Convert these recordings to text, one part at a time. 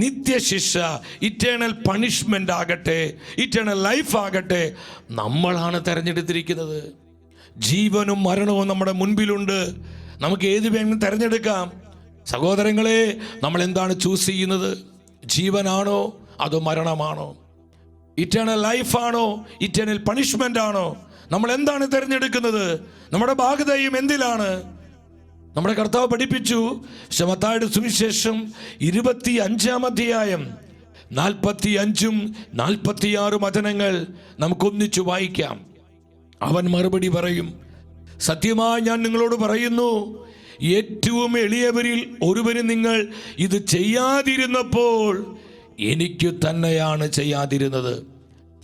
നിത്യശിക്ഷ eternal punishment ആകട്ടെ eternal life ആകട്ടെ നമ്മളാണ് തിരഞ്ഞെടുത്തിരിക്കുന്നത്. ജീവനും മരണവും നമ്മുടെ മുൻപിലുണ്ട്. നമുക്ക് ഏത് വേണം തിരഞ്ഞെടുക്കാം. സഹോദരങ്ങളെ നമ്മൾ എന്താണ് ചൂസ് ചെയ്യുന്നത്? ജീവനാണോ അതോ മരണമാണോ? ഇറ്റേണൽ ലൈഫാണോ ഇറ്റേണൽ പണിഷ്മെന്റ് ആണോ? നമ്മൾ എന്താണ് തിരഞ്ഞെടുക്കുന്നത്? നമ്മുടെ ഭാഗതയും എന്തിലാണ്? നമ്മുടെ കർത്താവ് പഠിപ്പിച്ചു ശമത്തായുടെ സുവിശേഷം ഇരുപത്തി അഞ്ചാം അധ്യായം. നാൽപ്പത്തി അഞ്ചും നാൽപ്പത്തിയാറും വചനങ്ങൾ നമുക്കൊന്നിച്ചു വായിക്കാം. അവൻ മറുപടി പറയും സത്യമായി ഞാൻ നിങ്ങളോട് പറയുന്നു ഏറ്റവും എളിയവരിൽ ഒരുവന് നിങ്ങൾ ഇത് ചെയ്യാതിരുന്നപ്പോൾ എനിക്ക് തന്നെയാണ് ചെയ്യാതിരുന്നത്.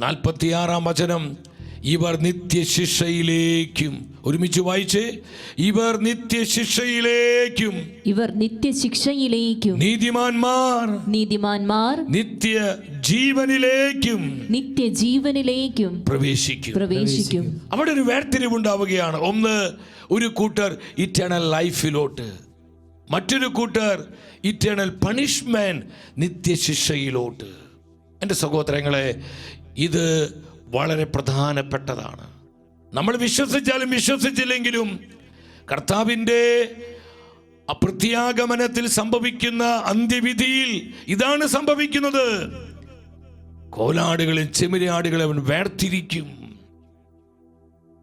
നാൽപ്പത്തിയാറാം വചനം ഇവർ നിത്യശിക്ഷയിലേക്കും ഒരുമിച്ച് വായിച്ചേ ഇവർ നിത്യശിക്ഷയിലേക്കും. ഇവർ നിത്യശിക്ഷയിലേക്കും. നീതിമാന്മാർ. നീതിമാന്മാർ. നിത്യ ജീവനിലേക്കും നിത്യ ജീവനിലേക്കും പ്രവേശിക്കും. പ്രവേശിക്കും. അവിടെ ഒരു വേർതിരിവുണ്ടാവുകയാണ് ഒന്ന് ഒരു കൂട്ടർ ഇറ്റേണൽ ലൈഫിലോട്ട് മറ്റൊരു കൂട്ടർ ഇറ്റേണൽ പണിഷ്മെന്റ് നിത്യശിക്ഷയിലോട്ട്. എന്റെ സഹോദരങ്ങളെ ഇത് വളരെ പ്രധാനപ്പെട്ടതാണ്. നമ്മൾ വിശ്വസിച്ചാലും വിശ്വസിച്ചില്ലെങ്കിലും കർത്താവിന്റെ അപ്രത്യാഗമനത്തിൽ സംഭവിക്കുന്ന അന്ത്യവിധിയിൽ ഇതാണ് സംഭവിക്കുന്നത്. കോലാടുകളും ചെമ്മരിയാടുകളെ അവൻ വേർതിരിക്കും.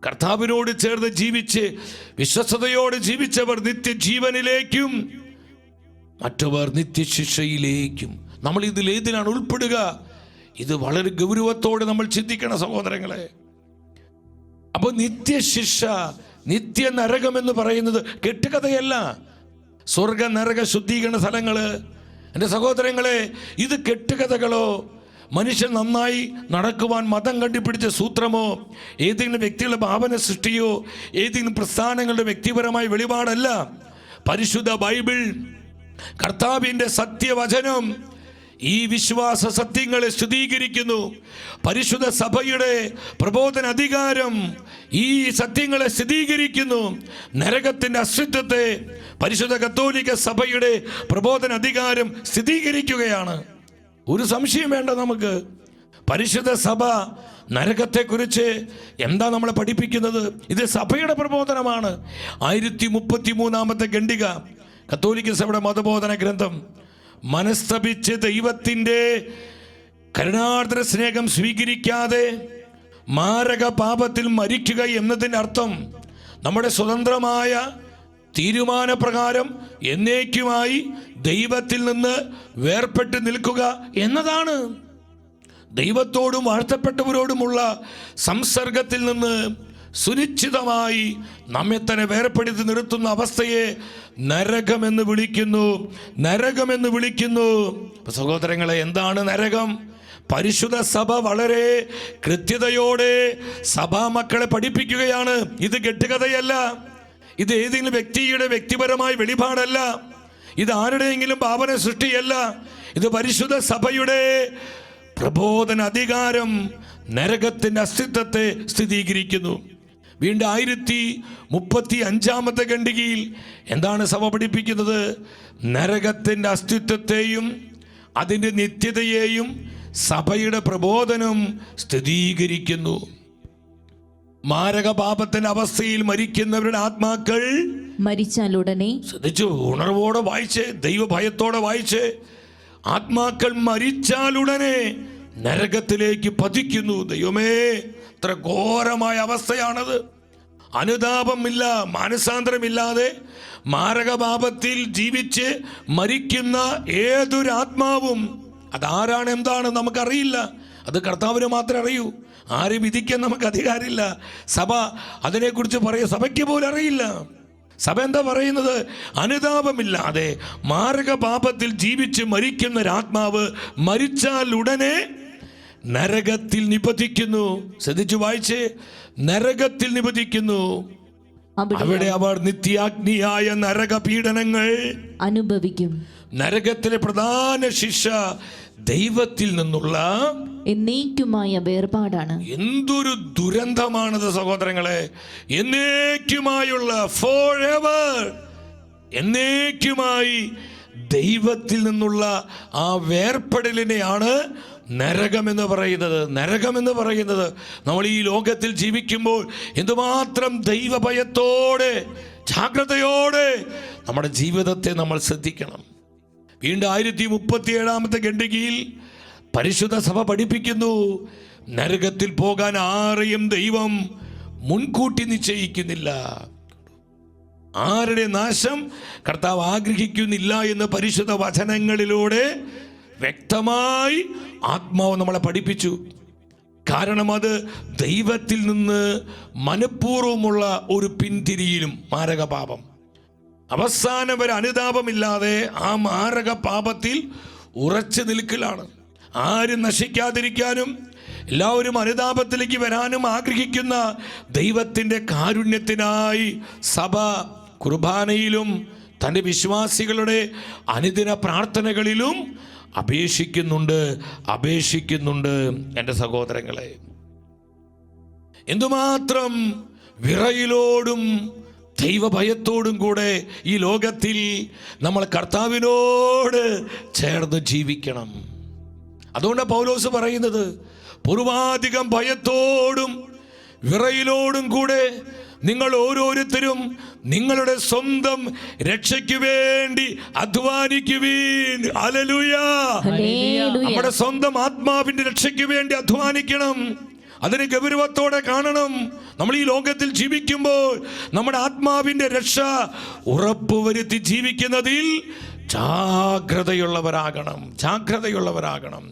കർത്താവിനോട് ചേർന്ന് ജീവിച്ച് വിശ്വസതയോട് ജീവിച്ചവർ നിത്യജീവനിലേക്കും മറ്റവർ നിത്യശിക്ഷയിലേക്കും. നമ്മൾ ഇതിൽ ഏതിനാണ് ഉൾപ്പെടുക? ഇത് വളരെ ഗൗരവത്തോടെ നമ്മൾ ചിന്തിക്കണം സഹോദരങ്ങളെ. അപ്പോൾ നിത്യശിക്ഷ നിത്യ നരകം എന്ന് പറയുന്നത് കെട്ടുകഥയല്ല. സ്വർഗ നരക ശുദ്ധീകരണ സ്ഥലങ്ങൾ. എന്റെ സഹോദരങ്ങളെ ഇത് കെട്ടുകഥകളോ മനുഷ്യൻ നന്നായി നടക്കുവാൻ മതം കണ്ടുപിടിച്ച സൂത്രമോ ഏതെങ്കിലും വ്യക്തികളുടെ ഭാവന സൃഷ്ടിയോ ഏതെങ്കിലും പ്രസ്ഥാനങ്ങളുടെ വ്യക്തിപരമായ വെളിപാടല്ല. പരിശുദ്ധ ബൈബിൾ കർത്താവിന്റെ സത്യവചനം ഈ വിശ്വാസ സത്യങ്ങളെ സ്ഥിരീകരിക്കുന്നു പരിശുദ്ധ സഭയുടെ പ്രബോധന അധികാരം ഈ സത്യങ്ങളെ സ്ഥിരീകരിക്കുന്നു നരകത്തിന്റെ അസ്തിത്വത്തെ പരിശുദ്ധ കത്തോലിക്ക സഭയുടെ പ്രബോധന അധികാരം സ്ഥിരീകരിക്കുകയാണ് ഒരു സംശയം വേണ്ട നമുക്ക്. പരിശുദ്ധ സഭ നരകത്തെക്കുറിച്ച് എന്താ നമ്മളെ പഠിപ്പിക്കുന്നത്? ഇത് സഭയുടെ പ്രബോധനമാണ്. ആയിരത്തി മുപ്പത്തി മൂന്നാമത്തെ ഖണ്ഡിക കത്തോലിക്ക സഭയുടെ മതബോധന ഗ്രന്ഥം. മനസ്തപിച്ച് ദൈവത്തിന്റെ കരുണാർദ്ര സ്നേഹം സ്വീകരിക്കാതെ മാരക പാപത്തിൽ മരിക്കുക എന്നതിന്റെ അർത്ഥം നമ്മുടെ സ്വതന്ത്രമായ തീരുമാനപ്രകാരം എന്നേക്കുമായി ദൈവത്തിൽ നിന്ന് വേർപെട്ട് നിൽക്കുക എന്നതാണ്. ദൈവത്തോടും വാഴ്ത്തപ്പെട്ടവരോടുമുള്ള സംസർഗത്തിൽ നിന്ന് സുനിശ്ചിതമായി നമ്മെ തന്നെ വേർപ്പെടുത്തി നിർത്തുന്ന അവസ്ഥയെ നരകമെന്ന് വിളിക്കുന്നു നരകമെന്ന് വിളിക്കുന്നു. സഹോദരങ്ങളെ എന്താണ് നരകം? പരിശുദ്ധ സഭ വളരെ കൃത്യതയോടെ സഭാ മക്കളെ പഠിപ്പിക്കുകയാണ്. ഇത് കെട്ടുകഥയല്ല. ഇത് ഏതെങ്കിലും വ്യക്തിയുടെ വ്യക്തിപരമായ വെളിപാടല്ല. ഇത് ആരുടെയെങ്കിലും ഭാവന സൃഷ്ടിയല്ല. ഇത് പരിശുദ്ധ സഭയുടെ പ്രബോധന അധികാരം നരകത്തിന്റെ അസ്തിത്വത്തെ സ്ഥിരീകരിക്കുന്നു. വീണ്ടും ആയിരത്തി മുപ്പത്തി അഞ്ചാമത്തെ ഖണ്ഡികയിൽ എന്താണ് സഭ പഠിപ്പിക്കുന്നത്? നരകത്തിന്റെ അസ്തിത്വത്തെയും അതിന്റെ നിത്യതയെയും സഭയുടെ പ്രബോധനം സ്ഥിരീകരിക്കുന്നു. മാരകപാപത്തിന്റെ അവസ്ഥയിൽ മരിക്കുന്നവരുടെ ആത്മാക്കൾ മരിച്ചാൽ ഉടനെ ശ്രദ്ധിച്ചു ഉണർവോടെ വായിച്ച് ദൈവഭയത്തോടെ വായിച്ച്. ആത്മാക്കൾ മരിച്ചാലുടനെ നരകത്തിലേക്ക് പതിക്കുന്നു. ദൈവമേ ഇത്ര ഘോരമായ അവസ്ഥയാണത്. അനുതാപമില്ല മാനസാന്തരമില്ലാതെ മാരകപാപത്തിൽ ജീവിച്ച് മരിക്കുന്ന ഏതൊരാത്മാവും. അതാരാണ് എന്താണ് നമുക്കറിയില്ല. അത് കർത്താവിന് മാത്രമേ അറിയൂ. ആര് വിധിക്കാൻ നമുക്ക് അധികാരമില്ല. സഭ അതിനെക്കുറിച്ച് പറയുക സഭയ്ക്ക് പോലും അറിയില്ല. സഭ എന്താ പറയുന്നത്? അനുതാപമില്ലാതെ മാരകപാപത്തിൽ ജീവിച്ച് മരിക്കുന്ന ഒരാത്മാവ് മരിച്ചാൽ ഉടനെ നരകത്തിൽ നിപതിക്കുന്നു. ശ്രദ്ധിച്ചു വായിച്ചേ. നരകത്തിൽ നിപതിക്കുന്നു. അവിടെ അവർ നിത്യാഗ്നിയായ നരക പീഡനങ്ങൾ അനുഭവിക്കും. നരകത്തിലെ പ്രധാന ശിക്ഷ ദൈവത്തിൽ നിന്നുള്ള എന്നേക്കുമായ വേർപാടാണ് എന്തൊരു ദുരന്തമാണത് സഹോദരങ്ങളെ. എന്നേക്കുമായുള്ള ഫോർ എവർ എന്നേക്കുമായി ദൈവത്തിൽ നിന്നുള്ള ആ വേർപ്പെടലിനെയാണ് നരകമെന്ന് പറയുന്നത് നരകമെന്ന് പറയുന്നത്. നമ്മൾ ഈ ലോകത്തിൽ ജീവിക്കുമ്പോൾ എന്തുമാത്രം ദൈവഭയത്തോടെ ജാഗ്രതയോടെ നമ്മുടെ ജീവിതത്തെ നമ്മൾ ശ്രദ്ധിക്കണം. വീണ്ടും ആയിരത്തി മുപ്പത്തി ഏഴാമത്തെ ഖണ്ഡികയിൽ പരിശുദ്ധ സഭ പഠിപ്പിക്കുന്നു നരകത്തിൽ പോകാൻ ആരെയും ദൈവം മുൻകൂട്ടി നിശ്ചയിക്കുന്നില്ല. ആരുടെ നാശം കർത്താവ് ആഗ്രഹിക്കുന്നില്ല എന്ന് പരിശുദ്ധ വചനങ്ങളിലൂടെ വ്യക്തമായി ആത്മാവ് നമ്മളെ പഠിപ്പിച്ചു. കാരണം അത് ദൈവത്തിൽ നിന്ന് മനഃപൂർവമുള്ള ഒരു പിന്തിരിയിലും മാരകപാപം. അവസാനം വരെ അനുതാപമില്ലാതെ ആ മാരക പാപത്തിൽ ഉറച്ചു നിൽക്കലാണ്. ആരും നശിക്കാതിരിക്കാനും എല്ലാവരും അനുതാപത്തിലേക്ക് വരാനും ആഗ്രഹിക്കുന്ന ദൈവത്തിന്റെ കാരുണ്യത്തിനായി സഭ കുർബാനയിലും തന്റെ വിശ്വാസികളുടെ അനുദിന പ്രാർത്ഥനകളിലും അപേക്ഷിക്കുന്നുണ്ട് അപേക്ഷിക്കുന്നുണ്ട് എന്റെ സഹോദരങ്ങളെ. എന്തുമാത്രം വിറയിലോടും ദൈവഭയത്തോടും കൂടെ ഈ ലോകത്തിൽ നമ്മൾ കർത്താവിനോട് ചേർന്ന് ജീവിക്കണം. അതുകൊണ്ട് പൗലോസ് പറയുന്നത് പൂർവാധികം ഭയത്തോടും വിറയിലോടും കൂടെ നിങ്ങൾ ഓരോരുത്തരും നിങ്ങളുടെ സ്വന്തം രക്ഷയ്ക്ക് വേണ്ടി അധ്വാനിക്കുവീൻ. അലലുയാ. നമ്മുടെ സ്വന്തം ആത്മാവിന്റെ രക്ഷയ്ക്ക് വേണ്ടി അധ്വാനിക്കണം. അതിന് ഗൗരവത്തോടെ കാണണം. നമ്മൾ ഈ ലോകത്തിൽ ജീവിക്കുമ്പോൾ നമ്മുടെ ആത്മാവിന്റെ രക്ഷ ഉറപ്പുവരുത്തി ജീവിക്കുന്നതിൽ ജാഗ്രതയുള്ളവരാകണം. ജാഗ്രതയുള്ളവരാകണം.